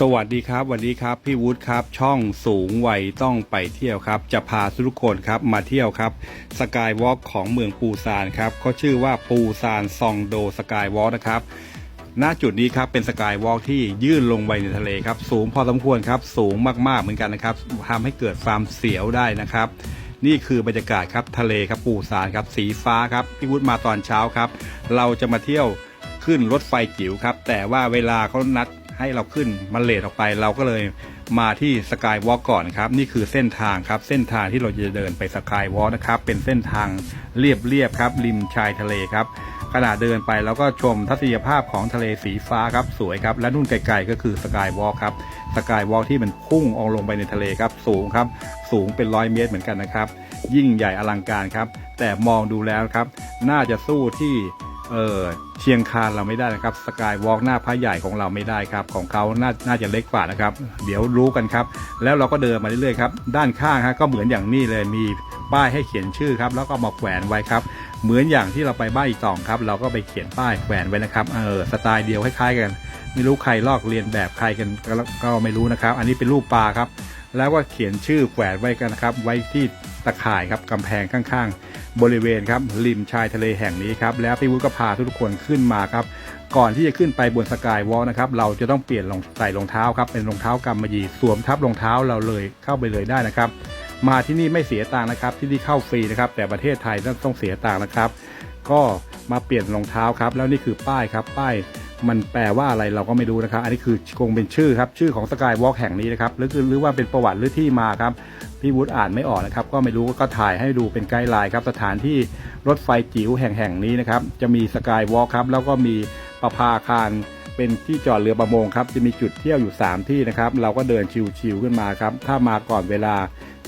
สวัสดีครับวัสดีครับ พี่วุฒิครับ ช่องสูงวัยต้องไปเที่ยวครับ จะพาทุกคนครับมาเที่ยวครับสกายวอล์กของเมืองปูซานครับเขาชื่อว่าปูซานซองโดสกายวอล์กนะครับณจุดนี้ครับเป็นสกายวอล์กที่ยื่นลงไปในทะเลครับ สูงพอสมควรครับ สูงมากๆเหมือนกันนะครับทำให้เกิดความเสียวได้นะครับ นี่คือบรรยากาศครับทะเลครับปูซานครับสีฟ้าครับพี่วุฒิมาตอนเช้าครับ เราจะมาเที่ยวขึ้นรถไฟจิ๋วครับ แต่ว่าเวลาเขานัด ให้เราขึ้นมันเลทออกไป เราก็เลยมาที่สกายวอล์กก่อนครับ นี่คือเส้นทางครับ เส้นทางที่เราจะเดินไปสกายวอล์กนะครับ เป็นเส้นทางเรียบๆครับ ริมชายทะเลครับขณะเดินไปแล้วก็ชมทัศนียภาพของทะเลสีฟ้าครับสวยครับ และนู่นไกลๆก็คือสกายวอล์กครับสกายวอล์กที่มันพุ่งออกลงไปในทะเลครับ สูงครับ สูงเป็นร้อยเมตรเหมือนกันนะครับ ยิ่งใหญ่อลังการครับ แต่มองดูแล้วครับ น่าจะสู้ที่ เออเชียงคานเราไม่ได้นะครับสกายวอล์กหน้าพระใหญ่ของเราไม่ได้ครับของเขาน่าน่าจะเล็กกว่านะครับ เดี๋ยวรู้กันครับ แล้วเราก็เดินมาเรื่อยๆครับด้านข้างฮะก็เหมือนอย่างนี้เลยมีป้ายให้เขียนชื่อครับแล้วก็มาแขวนไว้ครับเหมือนอย่างที่เราไปบ้านอีกตองครับ เราก็ไปเขียนป้ายแขวนไว้นะครับเออสไตล์เดียวคล้ายๆกัน ไม่รู้ใครลอกเรียนแบบใครกันก็ก็ไม่รู้นะครับ อันนี้เป็นรูปปลาครับ แล้วก็เขียนชื่อแขวนไว้กันนะครับไว้ที่ตะข่ายครับกำแพงข้างๆ บริเวณครับริมชายทะเลแห่งนี้ครับแล้วพี่วุฒิก็พาทุกคนขึ้นมาครับก่อนที่จะขึ้นไปบนสกายวอล์กนะครับเราจะต้องเปลี่ยนรองใส่รองเท้าครับเป็นรองเท้ากำมะหยี่สวมทับรองเท้าเราเลยเข้าไปเลยได้นะครับ มาที่นี่ไม่เสียตังค์นะครับ ที่นี่เข้าฟรีนะครับ แต่ประเทศไทยต้องต้องเสียตังค์นะครับ ก็มาเปลี่ยนรองเท้าครับ แล้วนี่คือป้ายครับป้าย มันแปลว่าอะไรเราก็ไม่รู้นะครับ อันนี้คือคงเป็นชื่อครับ ชื่อของสกายวอล์กแห่งนี้นะครับ หรือหรือว่าเป็นประวัติหรือที่มาครับ พี่วุฒิอ่านไม่ออกนะครับ ก็ไม่รู้ก็ถ่ายให้ดูเป็นไกด์ไลน์ครับ สถานที่รถไฟจิ๋วแห่งแห่งนี้นะครับ จะมีสกายวอล์กครับ แล้วก็มีประภาคารเป็นที่จอดเรือประมงครับ จะมีจุดเที่ยวอยู่ 3 ที่นะครับ เราก็เดินชิวๆขึ้นมาครับ ถ้ามาก่อนเวลา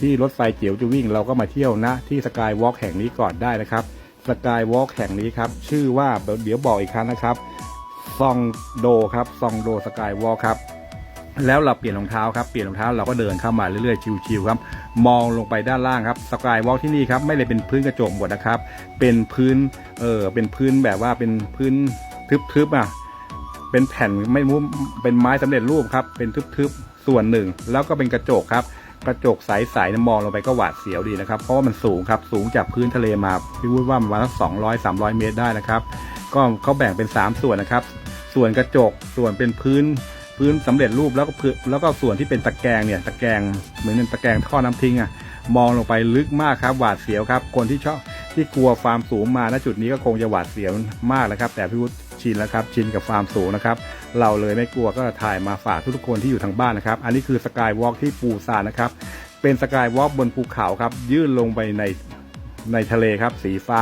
ที่รถไฟจิ๋วจะวิ่ง เราก็มาเที่ยวนะ ที่สกายวอล์กแห่งนี้ก่อนได้นะครับ สกายวอล์กแห่งนี้ครับ ชื่อว่าเดี๋ยวบอกอีกครั้งนะครับ ซองโดครับซองโดสกายวอล์ครับแล้วเราเปลี่ยนรองเท้าครับเปลี่ยนรองเท้าเราก็เดินเข้ามาเรื่อยๆชิวๆครับ มองลงไปด้านล่างครับสกายวอล์กที่นี่ครับไม่ได้เป็นพื้นกระจกหมดนะครับ เป็นพื้นเออเป็นพื้นแบบว่าเป็นพื้นทึบๆอะเป็นแผ่นไม่รู้เป็นไม้สำเร็จรูปครับเป็นทึบๆส่วนหนึ่ง แล้วก็เป็นกระจกครับกระจกใสๆมองลงไปก็หวาดเสียวดีนะครับ เพราะว่ามันสูงครับสูงจากพื้นทะเลมาพี่พูดว่าประมาณสักสองร้อยสามร้อยเมตรได้นะครับ ก็เขาแบ่งเป็นสามส่วนนะครับ ส่วนกระจกส่วนเป็นพื้นพื้นสำเร็จรูปแล้วก็พื้นแล้วก็ส่วนที่เป็นตะแกรงเนี่ยตะแกรงเหมือนเป็นตะแกรงท่อน้ำทิ้งอะมองลงไปลึกมากครับหวาดเสียวครับ คนที่ชอบที่กลัวความสูงมาณจุดนี้ก็คงจะหวาดเสียวมากแล้วครับ แต่พี่วุฒิชินแล้วครับชินกับความสูงนะครับ เราเลยไม่กลัวก็ถ่ายมาฝากทุกๆคนที่อยู่ทางบ้านนะครับ อันนี้คือสกายวอล์กที่ปูซานนะครับ เป็นสกายวอล์กบนภูเขาครับ ยื่นลงไปในในทะเลครับ สีฟ้า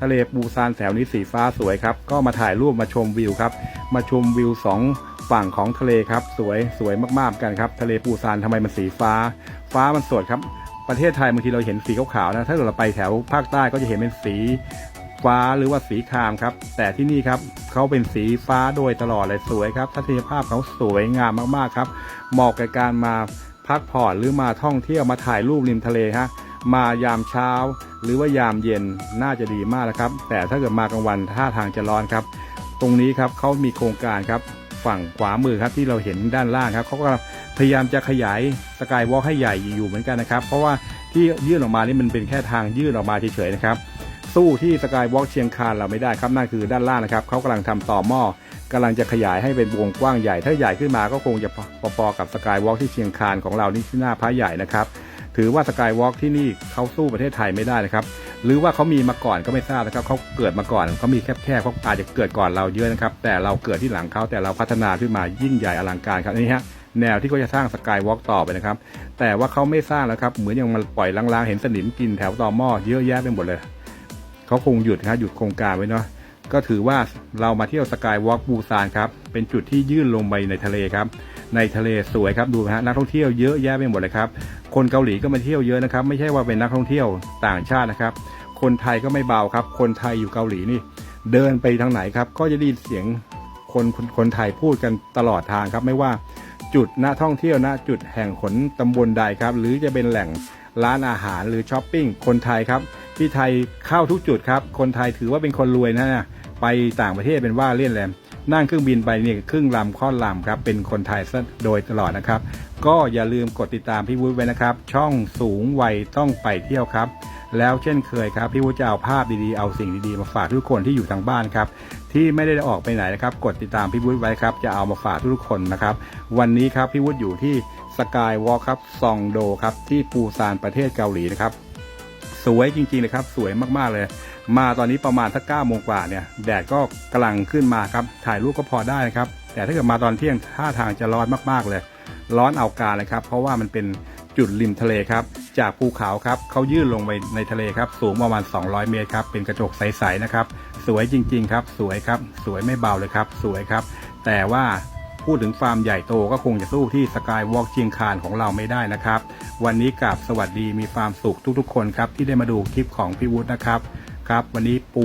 ทะเลปูซานแถวนี้สีฟ้าสวยครับ ก็มาถ่ายรูปมาชมวิวครับ มาชมวิวสองฝั่งของทะเลครับ สวยสวยมากๆกันครับ ทะเลปูซานทำไมมันสีฟ้า ฟ้ามันสดครับ ประเทศไทยบางทีเราเห็นสีขาวๆนะ ถ้าเราไปแถวภาคใต้ก็จะเห็นเป็นสีฟ้าหรือว่าสีครามครับ แต่ที่นี่ครับเขาเป็นสีฟ้าโดยตลอดเลยสวยครับทัศนียภาพเขาสวยงามมากๆครับ เหมาะกับการมาพักผ่อนหรือมาท่องเที่ยวมาถ่ายรูปริมทะเลฮะ มายามเช้า หรือว่ายามเย็นน่าจะดีมากนะครับ แต่ถ้าเกิดมากลางวันท่าทางจะร้อนครับ ตรงนี้ครับเขามีโครงการครับฝั่งขวามือครับที่เราเห็นด้านล่างครับเขาก็พยายามจะขยายสกายวอล์กให้ใหญ่อยู่เหมือนกันนะครับ เพราะว่าที่ยื่นออกมานี่มันเป็นแค่ทางยื่นออกมาเฉยๆนะครับสู้ที่สกายวอล์กเชียงคานเราไม่ได้ครับนั่นคือด้านล่างนะครับเขากำลังทำต่อหม้อกำลังจะขยายให้เป็นวงกว้างใหญ่ ถ้าใหญ่ขึ้นมาก็คงจะพอๆกับสกายวอล์กที่เชียงคานของเรานี่ที่หน้าพระใหญ่นะครับ ถือว่าสกายวอล์กที่นี่เขาสู้ประเทศไทยไม่ได้นะครับ หรือว่าเขามีมาก่อนก็ไม่ทราบนะครับเขาเกิดมาก่อนเขามีแคบๆเขาอาจจะเกิดก่อนเราเยอะนะครับ แต่เราเกิดที่หลังเขาแต่เราพัฒนาขึ้นมายิ่งใหญ่อลังการครับนี่ฮะแนวที่เขาจะสร้างสกายวอล์กต่อไปนะครับ แต่ว่าเขาไม่สร้างแล้วครับ เหมือนอย่างมันปล่อยล้างๆ เห็นสนิมกินแถวต่อหม้อเยอะแยะไปหมดเลย เขาคงหยุดครับหยุดโครงการไว้เนาะ ก็ถือว่าเรามาเที่ยวสกายวอล์กบูซานครับ เป็นจุดที่ยื่นลงไปในทะเลครับ ในทะเลสวยครับดูฮะนักท่องเที่ยวเยอะแยะไปหมดเลยครับ คนเกาหลีก็มาเที่ยวเยอะนะครับ ไม่ใช่ว่าเป็นนักท่องเที่ยวต่างชาตินะครับ คนไทยก็ไม่เบาครับ คนไทยอยู่เกาหลีนี่ เดินไปทางไหนครับ ก็จะได้ยินเสียงคนคนคนไทยพูดกันตลอดทางครับ ไม่ว่าจุดณท่องเที่ยวณจุดแห่งขนตำบลใดครับ หรือจะเป็นแหล่งร้านอาหารหรือช้อปปิ้งคนไทยครับที่ไทยเข้าทุกจุดครับ คนไทยถือว่าเป็นคนรวยนะไปต่างประเทศเป็นว่าเล่นแหลม นั่งเครื่องบินไปเนี่ยครึ่งลำค่อนลำครับ เป็นคนไทยซะโดยตลอดนะครับ ก็อย่าลืมกดติดตามพี่วุฒิไว้นะครับ ช่องสูงวัยต้องไปเที่ยวครับ แล้วเช่นเคยครับ พี่วุฒิจะเอาภาพดีๆ เอาสิ่งดีๆ มาฝากทุกคนที่อยู่ทางบ้านครับ ที่ไม่ได้ออกไปไหนนะครับ กดติดตามพี่วุฒิไว้ครับ จะเอามาฝากทุกคนนะครับ วันนี้ครับพี่วุฒิอยู่ที่สกายวอล์ครับซองโดครับที่ปูซานประเทศเกาหลีนะครับ สวยจริงๆเลยครับ สวยมากๆเลย มาตอนนี้ประมาณสักเก้าโมงกว่าเนี่ย แดดก็กำลังขึ้นมาครับ ถ่ายรูปก็พอได้นะครับ แต่ถ้าเกิดมาตอนเที่ยงท่าทางจะร้อนมากๆเลย ร้อนเอาการเลยครับ เพราะว่ามันเป็นจุดริมทะเลครับ จากภูเขาครับเขายื่นลงไปในทะเลครับ สูงประมาณ 200 เมตรครับ เป็นกระจกใสๆนะครับ สวยจริงๆครับ สวยครับ สวยไม่เบาเลยครับ สวยครับ แต่ว่า พูดถึงฟาร์มใหญ่โตก็คงจะสู้ที่สกายวอล์กเชียงคานของเราไม่ได้นะครับ วันนี้กับสวัสดีมีฟาร์มสุขทุกๆ คนครับที่ได้มาดูคลิปของพี่วุฒินะครับครับ วันนี้ปู